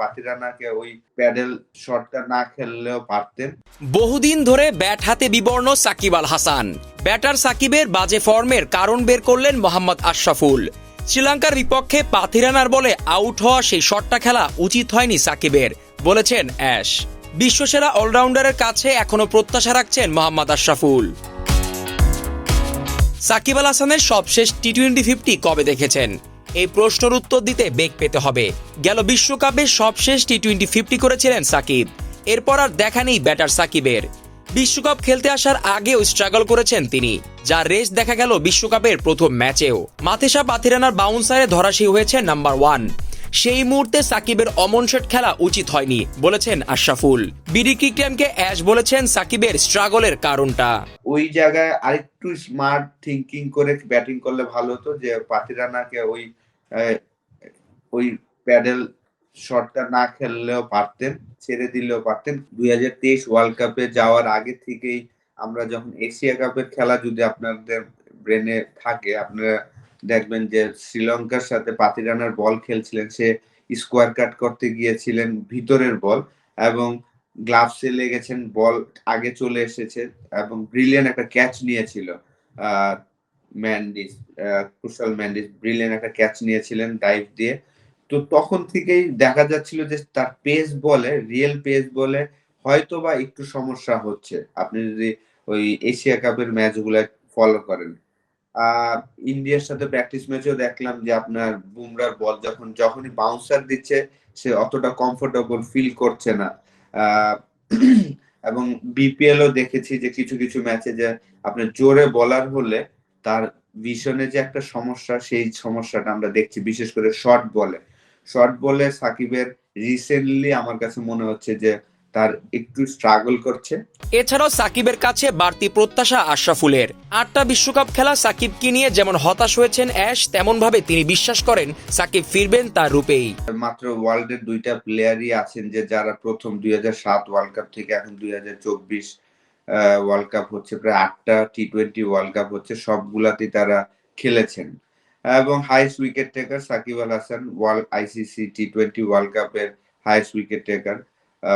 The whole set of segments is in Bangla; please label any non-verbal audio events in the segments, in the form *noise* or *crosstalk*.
পাতিরানাকে ওই প্যাডেল শটটা না খেললেও পারতেন। বহুদিন ধরে ব্যাট হাতে বিবর্ণ সাকিব আল হাসান। ব্যাটার সাকিবের বাজে ফর্মের কারণ বের করলেন মোহাম্মদ আশরাফুল। শ্রীলঙ্কার বিপক্ষে পাথিরানার বলে আউট হওয়া সেই শটটা খেলা উচিত হয়নি সাকিবের, বলেছেন অ্যাশ। বিশ্বসেরা অলরাউন্ডারের কাছে এখনও প্রত্যাশা রাখছেন মোহাম্মদ আশরাফুল। সাকিব আল হাসানের সবশেষ টি টোয়েন্টি ফিফটি কবে দেখেছেন? এই প্রশ্নের উত্তর দিতে বেগ পেতে হবে। গেল বিশ্বকাপে সবশেষ টি টোয়েন্টি ফিফটি করেছিলেন সাকিব। এরপর আর দেখা নেই ব্যাটার সাকিবের। বিশ্বকাপ খেলতে আসার আগেও স্ট্রাগল করেছেন তিনি, যার রেস দেখা গেল বিশ্বকাপের প্রথম ম্যাচেও। মাথেসা পাথিরানার বাউন্সারে ধরাশি হয়েছে নাম্বার ওয়ান সেই মুহূর্তে সাকিবের অমন শট খেলা উচিত হয়নি, বলেছেন আশরাফুল। বিডি ক্রিকটাইমকে অ্যাশ বলেছেন সাকিবের স্ট্রাগলের কারণটা। ওই জায়গায় আরেকটু স্মার্ট থিঙ্কিং করে ব্যাটিং করলে ভালো হতো যে পাতিরানাকে ওই ওই প্যাডেল শটটা না খেললেও পারতেন, ছেড়ে দিলেও পারতেন। দুই হাজার তেইশ ওয়ার্ল্ড কাপে যাওয়ার আগে থেকেই আমরা যখন এশিয়া কাপের খেলা যদি আপনাদের ব্রেনে থাকে, আপনারা দেখবেন যে শ্রীলঙ্কার সাথে পাতিরানার বল খেলছিলেন, সে স্কোয়ার কাট করতে গিয়েছিলেন ভিতরের বল এবং গ্লাভসে লেগেছেন, বল আগে চলে এসেছে এবং ব্রিলিয়ান একটা ক্যাচ নিয়েছিল। ম্যান্ডিস কুশাল ম্যান্ডিস ব্রিলিয়ান একটা ক্যাচ নিয়েছিলেন ডাইভ দিয়ে। তো তখন থেকেই দেখা যাচ্ছিল যে তার পেস বলে রিয়েল পেস বলে হয়তো বা একটু সমস্যা হচ্ছে। আপনি যদি ওই এশিয়া কাপের ম্যাচগুলো ফলো করেন। আহ ইন্ডিয়ার সাথে প্র্যাকটিস ম্যাচেও দেখলাম যে আপনার বুমরার বল যখন, যখনই বাউন্সার দিচ্ছে, সে অতটা কমফোর্টেবল ফিল করছে না। *clears throat* এবং বিপিএল ও দেখেছি যে কিছু কিছু ম্যাচে যে আপনার জোরে বলার হলে তার ভিশনে যে একটা সমস্যা সেই সমস্যাটা আমরা দেখছি। বিশেষ করে শর্ট বলে। শর্ট বলে সাকিবের রিসেন্টলি আমার কাছে মনে হচ্ছে যে তার একটু স্ট্রাগল করছে। এছাড়াও সাকিবের কাছে বাড়তি প্রত্যাশা আশরাফুলের। আটটা বিশ্বকাপ খেলা সাকিবকে নিয়ে যেমন হতাশ হয়েছেন অ্যাশ তেমন ভাবে তিনি বিশ্বাস করেন সাকিব ফিরবেন তার রূপেই। মাত্র ওয়ার্ল্ডের দুইটা প্লেয়ারই আছেন যে যারা প্রথম দুই সাত ওয়ার্ল্ড কাপ থেকে এখন দুই হাজার চব্বিশ ওয়ার্ল্ড কাপ হচ্ছে, প্রায় আটটা টি টোয়েন্টি ওয়ার্ল্ড কাপ হচ্ছে, সবগুলাতেই তারা খেলেছেন। এবং highest wicket taker Shakib Al Hasan world ICC T twenty world কাপের highest wicket taker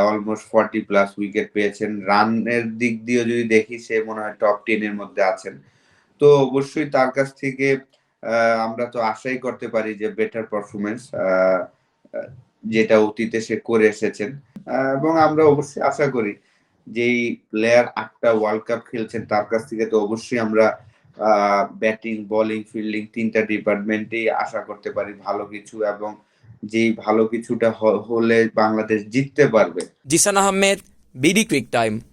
almost forty plus wicket পেয়েছেন। রানের দিক দিয়ে যদি দেখি, সে মনে হয় টপ টেনের মধ্যে আছেন। তো অবশ্যই তার কাছ থেকে আমরা তো আশাই করতে পারি যে বেটার পারফরমেন্স যেটা অতীতে সে করে এসেছেন। এবং আমরা অবশ্যই আশা করি যেই প্লেয়ার আটটা ওয়ার্ল্ড কাপ খেলছেন, তার কাছ থেকে তো অবশ্যই আমরা ব্যাটিং বোলিং ফিল্ডিং তিনটা ডিপার্টমেন্টেই আশা করতে পারি ভালো কিছু এবং যেই ভালো কিছুটা হলে বাংলাদেশ জিততে পারবে। Zisan Ahmed, BD cric time